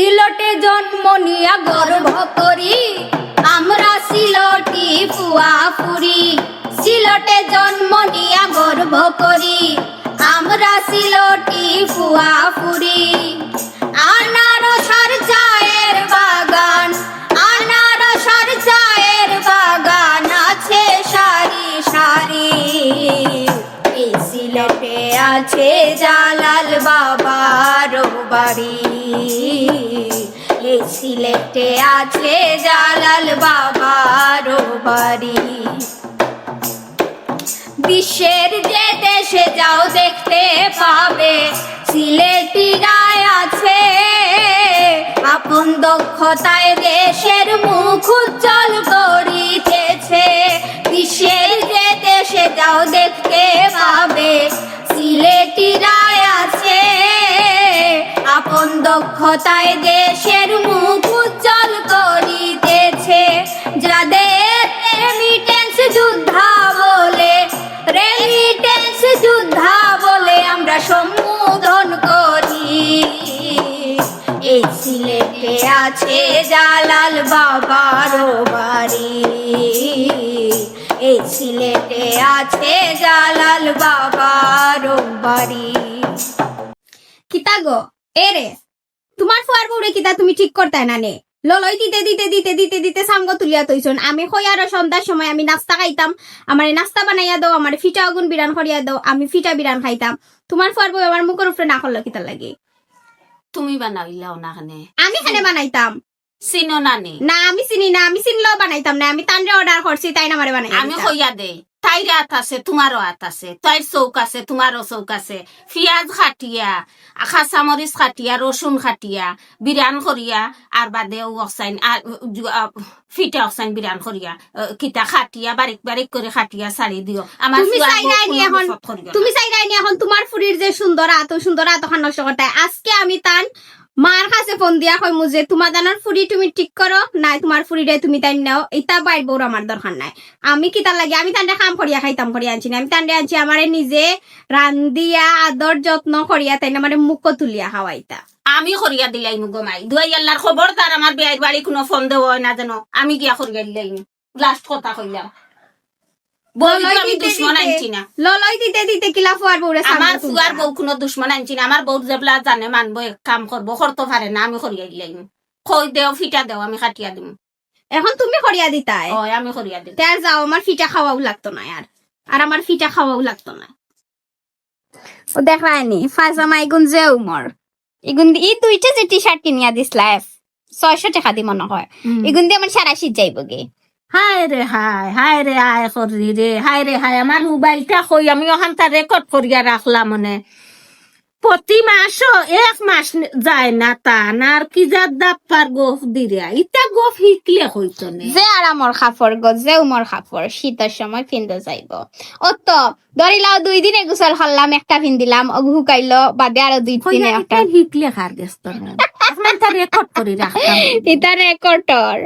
সিলটে জন্ম নিয়া গর্ব করি। আমরা সিলটি ফুয়া ফুরি। সিলটে জন্ম নিয়া গর্ব করি। আমরা সিলটি ফুয়া ফুরি। সিলেটে আছে জালাল বাবার বাড়ি। এই সিলেটে আছে জালাল বাবার বাড়ি। বিশ্বের যে দেশে যাও দেখতে পাবে, সিলেটি গায়ে আছে। আপন দক্ষতায় দেশের মুখ উজ্জ্বল দক্ষতায় দেশের মুখ উজ্জ্বল করিতেছে। যাদের রেমিটেন্স যুদ্ধা বলে রেমিটেন্স যুদ্ধা বলে আমরা সম্বোধন করি। এই সিলেটে আছে জালাল বাবার বাড়ি। এই সিলেটে আছে জালাল বাবার বাড়ি। কিতা গো? এরে তোমার ফুয়ার বউরে কিতা তুমি ঠিক করতে না নে? ললই দিতে দিতে দিতে দিতে দিতে সাঙ্গ তুলিয়া তৈছন আমি হই আর সন্ধ্যার সময় আমি নাস্তা খাইতাম। আমার নাস্তা বানাইয়া দাও আমার ফিটা আগুন বিরান করিয়া দাও আমি ফিটা বিরান খাইতাম। তোমার ফুয়ার বউ আমার মুখের উপরে না করল কিতা লাগে? তুমি বানাইলাও না খানে। আমি খানে বানাইতাম। চিনো না নে না আমি চিনি না আমি চিনলেও বানাইতাম না আমি তানরে অর্ডার করছি তাই না আমারে বানাই আমি কইয়া দে তাইর হাত আছে তোমারও হাত আছে তাইর চৌক আছে তোমারও চৌক আছে। পিঁয়াজ খাটিয়া খাঁচামরিচ খাটিয়া রসুন খাটিয়া বিরান করিয়া আর বাদে অকসাইন ফিটা অকসাইন বিরান করিয়া কিতা খাটিয়া বারিক বারিক করে খাটিয়া ছাড়ি দিও আমার তুমি ফুয়ার চাই নি। এখন তোমার ফুরির যে সুন্দর আত সুন্দর আত নষ্ট করতে আজকে আমি তান মার কাছে ফোন দিয়া কই মুজে তোমার দানার ফুরি তুমি ঠিক করো। নাই, তোমার ফুরিরে তুমি তাই নাও। এটা বাইর বউর আমার দরকার নাই। আমি কি তার লাগে? আমি তান্ডে কাম করিয়া খাইতাম, করিয়া আনছি না। আমি তান্ডে আনছি আমারে নিজে রান্দিয়া আদর যত্ন করিয়া তাই আমারে মুখ তুলিয়া খাওয়াইতা। আমি করিয়া দিলাই মুগ মাই। দুয়াই আল্লাহর খবর, তার আমার বিয়ের বাড়ি কোনো ফোন দেব না জানো আমি গিয়া করিয়া দিলাই লাস্ট কথা কইলাম। আমার তুলতা। ফুয়ার বউ কোনো দুশ্মন আনছি না। যেবলা জানে মানবো কাম করব করতে পারে না আমি করিয়া দিলাই কই দেও ফিটা দেও আমি দিম। এখন তুমি করিয়া দিতাই? আমি করিয়া দিম। তার যাও আমার ফিটা খাওয়াও লাগতো না আর আর আমার ফিটা খাওয়াও লাগতো না। ও দেখায়নি ফাইজামা এগুন যে উমর এগুন দি- ই দুইটা যে টি শার্ট কিনিয়া দিছলা ছয়শো টাকা দি মনে হয়। এগুন দিয়ে আমার সারা শীত যাইব গে হায় রে হায় হায় রে হায় করি রে হায় রে হায় আমার মোবাইলটা কই? আমি ওখান তা রেকর্ড করিয়া রাখলাম মানে। প্রতি মাসও এক মাস যায় না তা আর কি যা দাপ্পার গোফ দিরা। ইটা গোফ শিকলে হইতো নে। যে আর আমার খাফর গো যে উমর খাফর শীতের সময় পিন্ধে যাইব। ও তো ধরিলাও দুই দিনে গোসল করলাম একটা পিন্দিলাম শুকাইলো বাদে আরও দুই দিনে একটা। শিকলে খার গেছ তা রেকর্ড করে রাখলাম এটা রেকর্ডর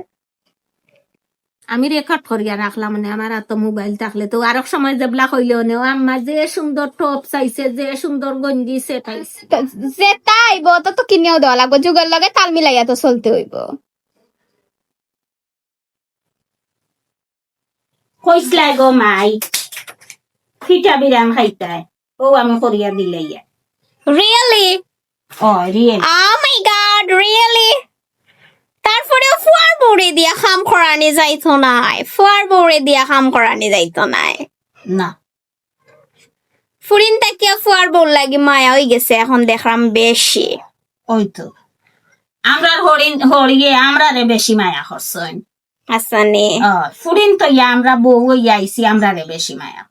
আমি রেকর্ড করিয়া রাখলাম মানে আমার এত মোবাইল থাকলে তো। আর এক সময় যেবলা কইলেও নেও আমার যে সুন্দর টপ চাইছে যে সুন্দর গঞ্জি সেটাইছে যে তাইব তো তো কিনেও দেওয়া লাগবো। যুগের লগে তাল মিলাইয়া তো চলতে হইব। কইসলাই গো মাই? ফিটা বিরাম খাইতাই ও আমি করিয়া দিলে yeah really oh real Oh my god, really? বউরে দিয়া খাম করানি যাইতো নাই। ফুয়ার বউরে দিয়া খাম করানি যাইতো নাই। না। ফুরিন তাকিয়া ফুয়ার বউর লাগি মায়া হয়ে গেছে এখন দেখলাম বেশি ওই তো আমরা হরিণ হরিয়ে আমরা রে বেশি মায়া করছেন আসানি ফুরিন তো ইয়া আমরা বউ ইয়া আইসি আমরা রে বেশি মায়া